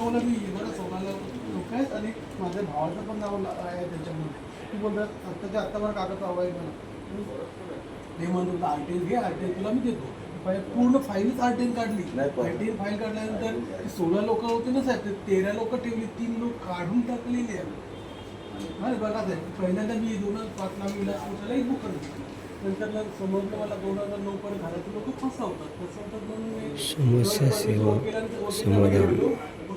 दाखवलं मी बरं सोळाला लोक आहेत आणि माझ्या भावाचं पण नाव आहे त्याच्यामध्ये. ती बोलतात आत्ताच्या आत्ता मला कागद हवा आहे मला ते म्हणतो आर टी एन घे आर टी एन तुला मी देतो. पूर्ण फाईलच आर टी एन काढली. आर टी एन फाईल काढल्यानंतर ती सोळा लोक होते ना साहेब तेरा लोक ठेवली तीन लोक काढून टाकलेले आहे नाही बघा साहेब पहिल्यांदा मी दोन हजार पाचला मी विलास मोठ्याला एक बुक करतो नंतर समजलं मला दोन हजार नऊ पर्यंत घरातले लोक फसवतात. फसवतात म्हणून मी समस्या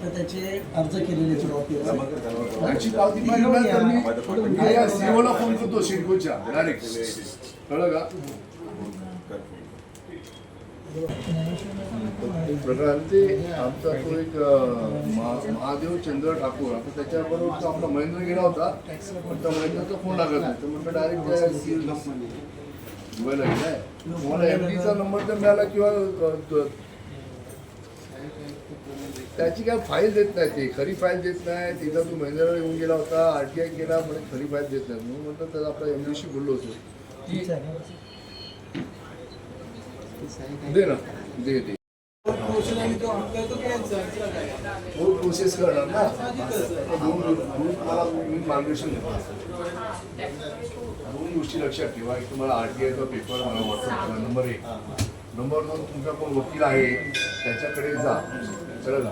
तर त्याचे अर्ज केलेले त्याची पावती तर मी या फोन करतो सिडकोच्या डायरेक्ट कळलं का? आमचा तो एक महादेव चंद्र ठाकूर. आता त्याच्याबरोबर तो आपला महेंद्र गेला होता. पण त्या महेंद्रचा फोन लागत नाही. तर म्हटलं डायरेक्ट त्या दुबईला गेलाय तुम्हाला एम डीचा नंबर तर मिळाला किंवा त्याची काय फाईल देत नाही ते. खरी फाईल देत नाही. तिथं तू महेंद्रला येऊन गेला होता आरटीआय केला म्हणजे खरी फाईल देत नाही. म्हणून म्हटलं तर आपल्या एम डीशी बोललो होतो. की दे ना. दे दे. प्रोसेस प्रोसेस करणार ना. दोन दोन मार्गदर्शन दोन गोष्टी लक्षात ठेवा. एक तुम्हाला आरटीआयचा पेपर मला व्हॉट्सअप करा नंबर एक नंबर दोन तुमचा कोण वकील आहे त्याच्याकडे जा. कळलं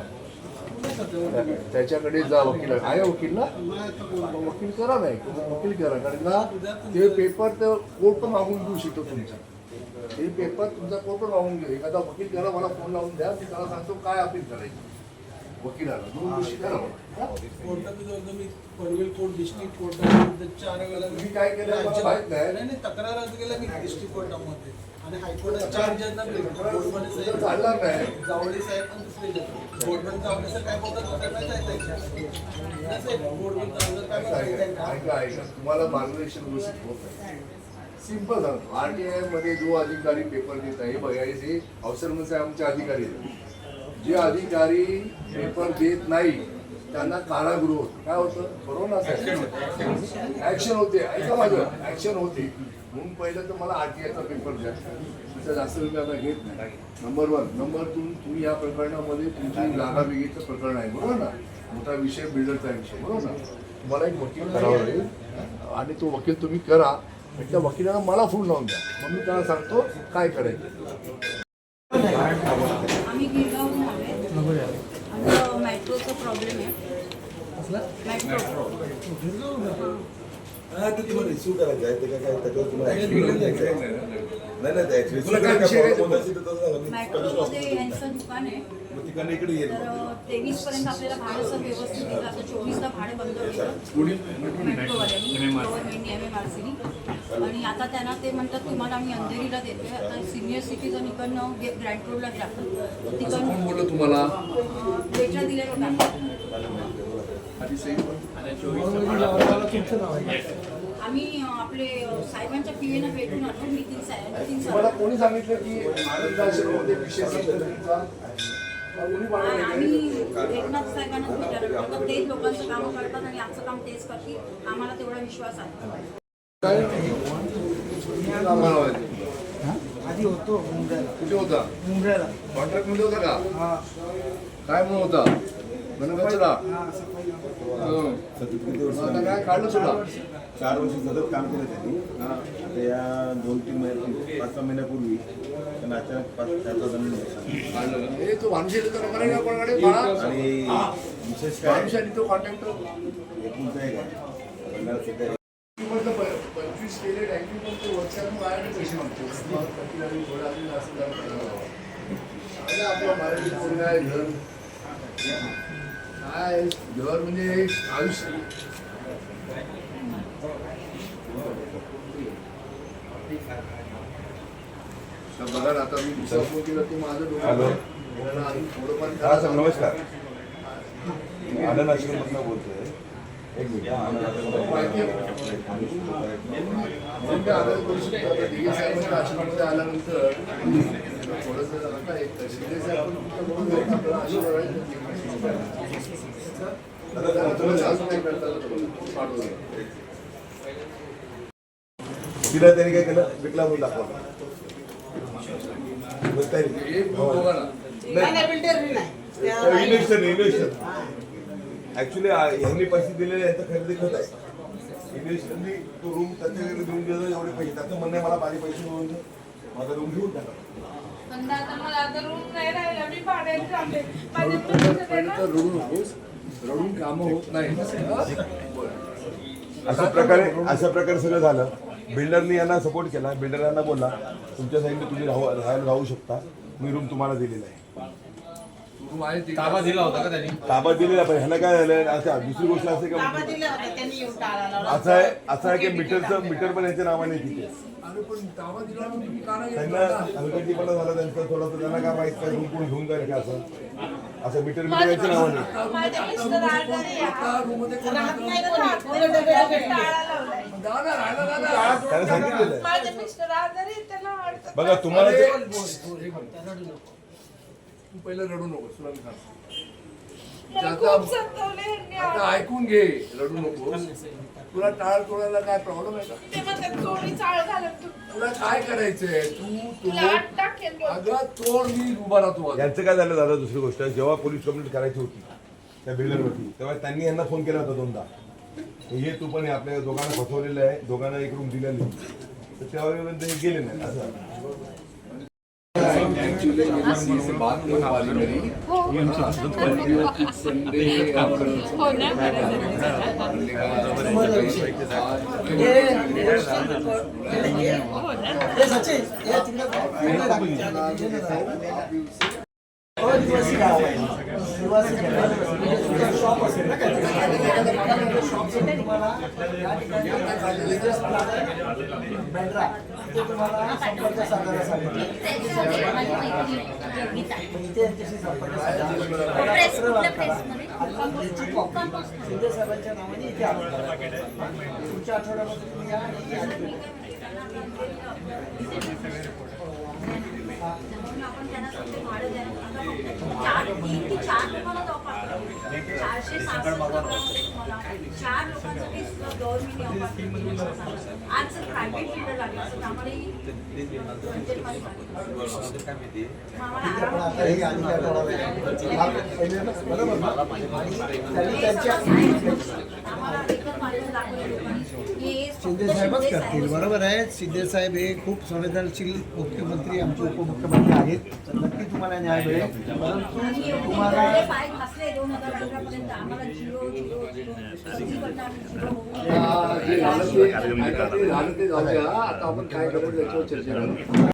त्याच्याकडे जा वकील. आहे वकील ना? वकील करा नाही वकील करा. कारण ना ते पेपर तर कोर्ट पण मागून घेऊ शकतो तुमचा हे पेपर तुमचा कोर्ट पण मागून घेऊ. एखादा वकील करा मला फोन लावून द्या. मी त्याला सांगतो काय अपील करायची. वकिलाला. दोन गोष्टी करा मी कोर्ट डिस्ट्रिक्ट कोर्टामध्ये चार वेळेला तुम्ही काय केलं? माहीत नाही. तक्रार अर्ज केला मी डिस्ट्रिक्ट कोर्टामध्ये आणि हायकोर्टात चार चालणार नाही. साहेब पण दुसरे काय बोलतात जायचं. तुम्हाला मार्गदर्शन व्यवस्थित होत नाही सिंपल सांगतो आरटीआयमध्ये जो अधिकारी पेपर देत आहे बघायचे अवसर म्हणजे आमचे अधिकारी. जे अधिकारी पेपर देत नाही त्यांना कारागृह होतं. काय होतं? बरोबर ना ऍक्शन होते. ऐका माझं. ऍक्शन होते. म्हणून पहिलं तर मला आरटीआयचा पेपर द्या. त्याचा जास्त रुपये आता घेत नाही. नंबर वन नंबर टू तुम्ही या प्रकरणामध्ये तुमची जागावेगीचं प्रकरण आहे. बरोबर ना? मोठा विषय बिल्डरचा विषय. बरोबर ना? तुम्हाला एक वकील करावा लागेल आणि तो वकील तुम्ही करा. आणि त्या वकिलाला मला फोन लावून द्या. मग मी त्याला सांगतो काय करायचं. आम्ही गिरगावहून आलोय. आमचं मेट्रोचा प्रॉब्लेम आहे. मेट्रो हा ते तुम्हाला रिसिव्ह करायचं आहे ते काय काय त्याच्यावर तुम्हाला ऍक्शन घ्यायचं आहे. नाही नाही ते तुला काय विषय ऍक्शन आहे? कोणता असेल तर तसं सांगा मी मेट्रोमध्ये यांचं दुकान आहे. मग तिकडनं इकडे येईल तर तेवीस पर्यंत आपल्याला भाडं सर व्यवस्थित दिलं आता चोवीसला भाडं बंद केलं मेट्रोवाल्यांनी गव्हर्नमेंटने एम एम आर सीनी आणि आता त्यांना ते म्हणतात तुम्हाला आम्ही अंधेरीला देतोय. आता सिनियर सिटीजन इकडनं ग्रँड रोडला टाकतात कोण तिकडनं बोललं तुम्हाला? लेटर दिले टाकतात आम्ही आपले साहेबांच्या पिवेनं भेटून आलो नितीन साहेब नितीन सर. कोणी सांगितलं की आनंद आश्रममध्ये विषय संघटनेचा कोणी पाठवलं? आम्ही एकनाथ साहेबांनाच विचारलं. होतं तेच लोकांचं काम करतात आणि आमचं काम तेच करतील. आम्हाला तेवढा विश्वास आहे? आधी होतो मुंबईला. कुठे होता? कॉन्ट्रॅक्टमध्ये होता का? हा. काय म्हणून होता? गणकचरा सफाई. सतत किती वर्ष आता काय काढलं सुद्धा चार वर्ष सतत काम केलं त्यांनी. आता या दोन तीन महिने पाच सहा महिन्यापूर्वी त्यांना अचानक पाच जमीन का मराठी आपणकडे बाळा? आणि विशेष काय? तो भंडारा म्हटलं प- पंचवीस केले टँकी पण ते वर्षातून बाहेर पैसे मागतो. असं आपलं मराठी पोरगा आहे काय? घर म्हणजे आयुष्य बघा आता मी केला की माझं डोकं हा नमस्कार. आनंद आश्रममधनं बोलतोय. एक मिनिट ते आश्रमामध्ये आल्यानंतर थोडंसं आता एक शिंदे साहेब तिला त्यांनी काय केलं? विकला म्हणून दाखवला. Investor investor. ऍक्च्युली यांनी पैसे दिलेले यांचं खरेदी खत आहे. इन्व्हेस्टरनी तो रूम त्याच्याकडे देऊन दिला एवढे पैसे. त्याचं म्हणणं मला माझे पैसे मिळून माझा रूम घेऊन टाका. पण आता मला आता रूम नाही राहिला. मी भाड्याने थांबले. माझे पण तर रडू नकोस रडून कामं होत नाही. अशा प्रकारे अशा प्रकारे सगळं झालं. बिल्डरनी यांना सपोर्ट केला. बिल्डर यांना बोलला तुमच्या साईडने तुम्ही राहू राहायला राहू शकता. मी रूम तुम्हाला दिलेला आहे. ताबा दिला होता का ताबा दिलेला पण ह्याला काय झालं अच्छा दुसरी गोष्ट असते का असं आहे असं आहे की मीटरचं मीटर पण याच्या नावाने तिथे. अरे पण ताबा दिला ना तुम्ही का नाही त्यांना हलगर्जीपणा झाला त्यांचं थोडंसं त्यांना काय माहीत काय रूम कोण घेऊन जाईल का असं? असं मीटर मीटर याच्या नावाने माझे मिस्टर आजारी आहे. रूममध्ये कोण राहत? नाही तर राहत नाही. टाळा लावलाय. दादा राहिला दादा त्याने सांगितलेलं आहे. माझे मिस्टर आजारी आहेत, त्यांना वाटतं बघा तुम्हाला अरे, बोल. तू पहिलं रडू नको तुला मी सांगतो आता- ऐकून घे रडू नको. तुला टाळ तोडायला काय प्रॉब्लेम आहे का? तुला काय करायचंय? तू. अगं तोड मी उभा राहतो. यांचं काय झालं दादा दुसरी गोष्ट. जेव्हा पोलीस कंप्लेंट करायची होती त्या बिल्डरवरती तेव्हा त्यांनी यांना फोन केला होता दोनदा. हे तू पण हे आपल्या दोघांना फसवलेलं आहे दोघांना एक रूम दिलेली तर तेव्हा ते गेले नाही. असं मेरी से बात नहीं हो पाई मेरी संडे आपण हो ना हे सचिन हे तिकडे निवासी गाव आहे. आहे. म्हणजे शॉप असेल ना काही? शॉप असेल तुम्हाला बँड्रा. ते तुम्हाला संपर्क साधायला सांगितलं. इथे यांच्याशी संपर्क साधा. शिंदे साहेबांच्या नावाने इथे. पुढच्या आठवड्यामध्ये तुम्ही या आणि. चारशे तुम्हाला चार गव्हर्नमेंट दोन आज प्रायव्हेट फिल्डर लागला असं लागले. आम्हाला पण शिंदे साहेबच करतील. बरोबर आहे. शिंदे साहेब हे खूप संवेदनशील मुख्यमंत्री आमचे उपमुख्यमंत्री आहेत. नक्की तुम्हाला न्याय मिळेल. परंतु तुम्हाला आता आपण काय करू करू చేశారు